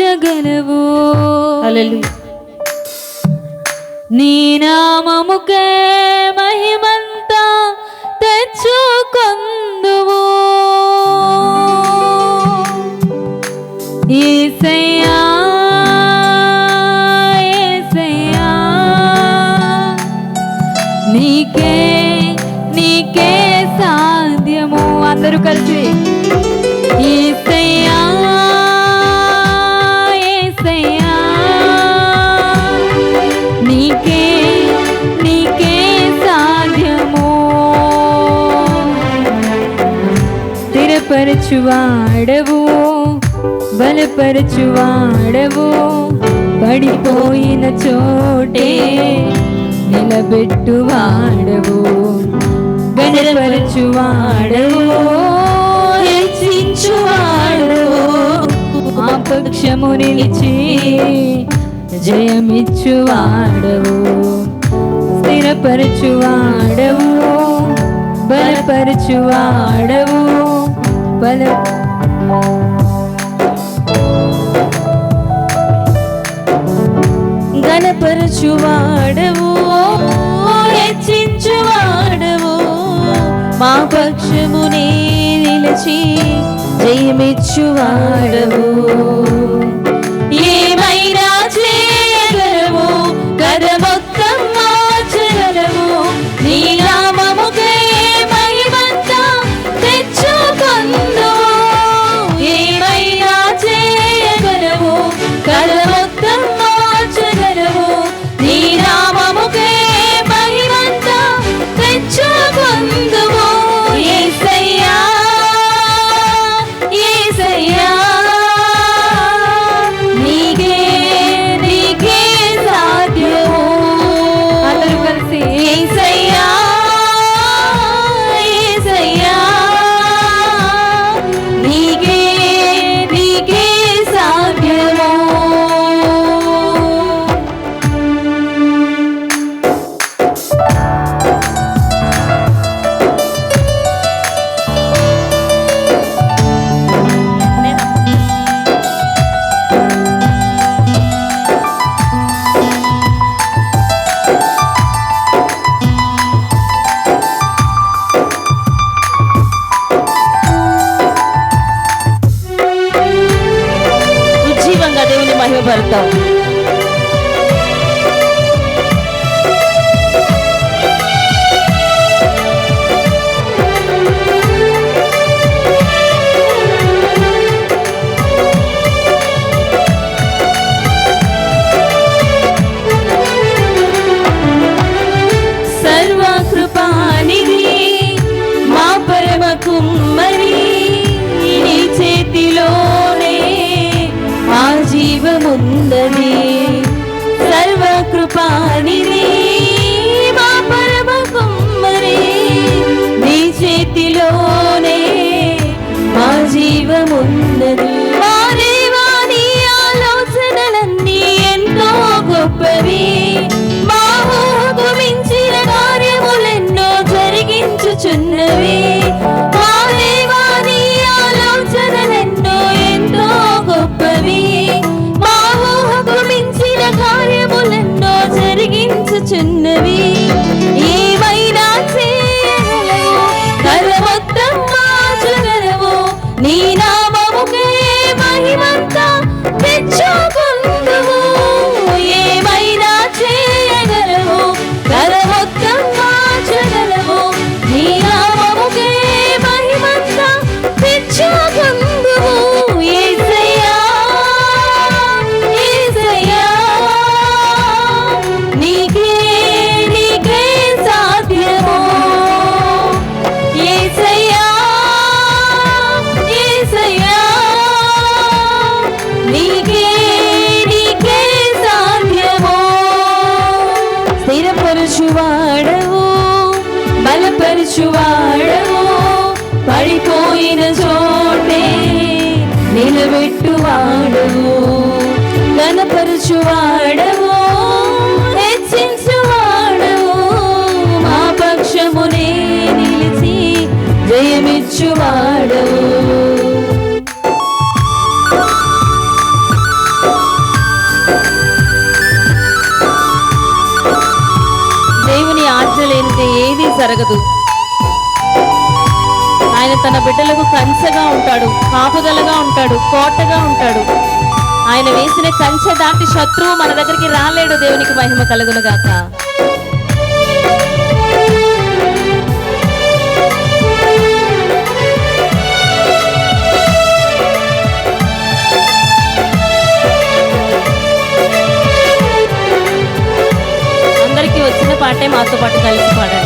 మార్చగలవు నీ నామముకే మహిమ బలపరచువాడవు బలపరచువాడవు. పడిపోయిన చోటే నిలబెట్టువాడవు బలపరచువాడవు. హెచ్చించువాడవు ఆపక్షము నిలిచి జయమిచ్చువాడవు. స్థిరపరచువాడవు బలపరచువాడవు. బలం. గణపరచువాడవు హెచ్చించువాడవు. మా పక్షమునే నిలిచి జయమిచ్చువాడవు. కుమ్మరి నీ చేతిలోనే ఆ జీవముందని సర్వకృపాణిని మా నీ చేతిలోనే మా జీవముందని వారేవాణి ఆలోచనలన్నీ ఎంతో గొప్పవి. మా ఊహకు మించిన రక్షించువాడవు నిలిచి దేవుని ఆజ్ఞ లేనిదే ఏది జరగదు. ఆయన తన బిడ్డలకు కంచెగా ఉంటాడు కాపుదలగా ఉంటాడు కోటగా ఉంటాడు. ఆయన వేసిన కంచె దాటి శత్రువు మన దగ్గరికి రాలేడు. దేవునికి మహిమ కలుగునుగాక. అందరికీ వచ్చిన పాటే మాతో పాటు కలిసి పాడారు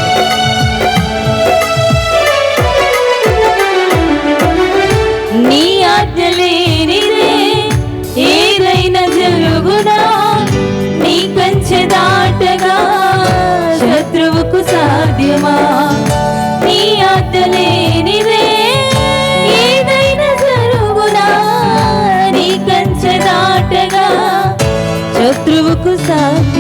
僕さ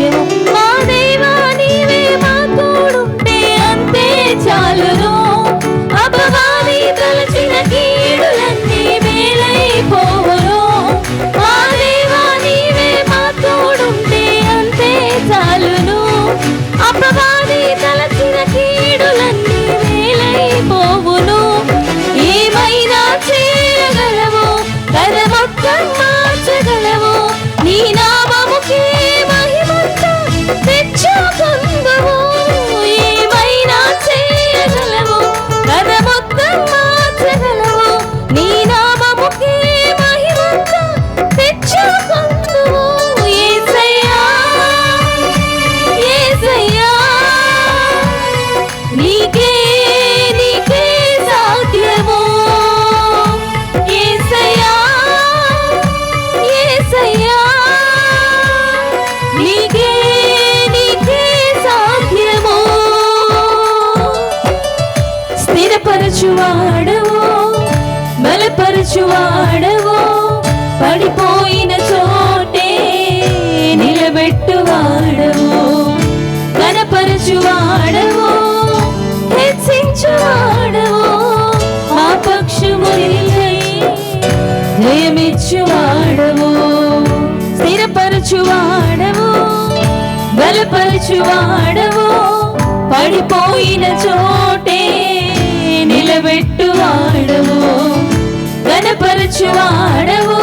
బలపరచువాడవు బలపరచువాడవు పడిపోయిన చోటే నిలబెట్టువాడవు కనపరచువాడవు